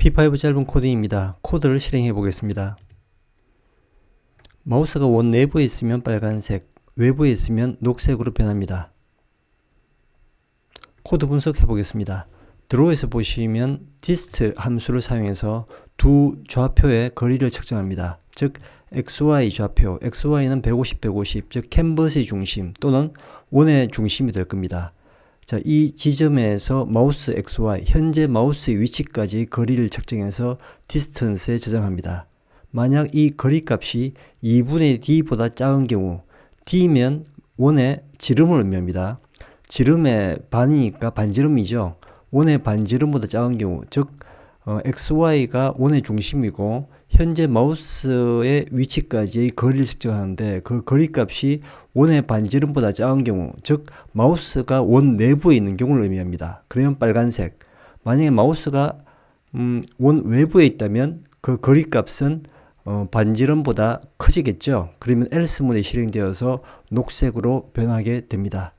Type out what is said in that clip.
P5 짧은 코딩입니다. 코드를 실행해 보겠습니다. 마우스가 원 내부에 있으면 빨간색, 외부에 있으면 녹색으로 변합니다. 코드 분석해 보겠습니다. 드로우에서 보시면 dist 함수를 사용해서 두 좌표의 거리를 측정합니다. 즉 xy 좌표, xy는 150, 150, 즉 캔버스의 중심 또는 원의 중심이 될 겁니다. 자, 이 지점에서 마우스 XY, 현재 마우스의 위치까지 거리를 측정해서 디스턴스에 저장합니다. 만약 이 거리 값이 2분의 d보다 작은 경우, d면 원의 지름을 의미합니다. 지름의 반이니까 반지름이죠. 원의 반지름보다 작은 경우, 즉 어, XY가 원의 중심이고 현재 마우스의 위치까지의 거리를 측정하는데 그 거리 값이 원의 반지름보다 작은 경우, 즉 마우스가 원 내부에 있는 경우를 의미합니다. 그러면 빨간색. 만약에 마우스가 음, 원 외부에 있다면 그 거리 값은 어, 반지름보다 커지겠죠. 그러면 else문에 실행되어서 녹색으로 변하게 됩니다.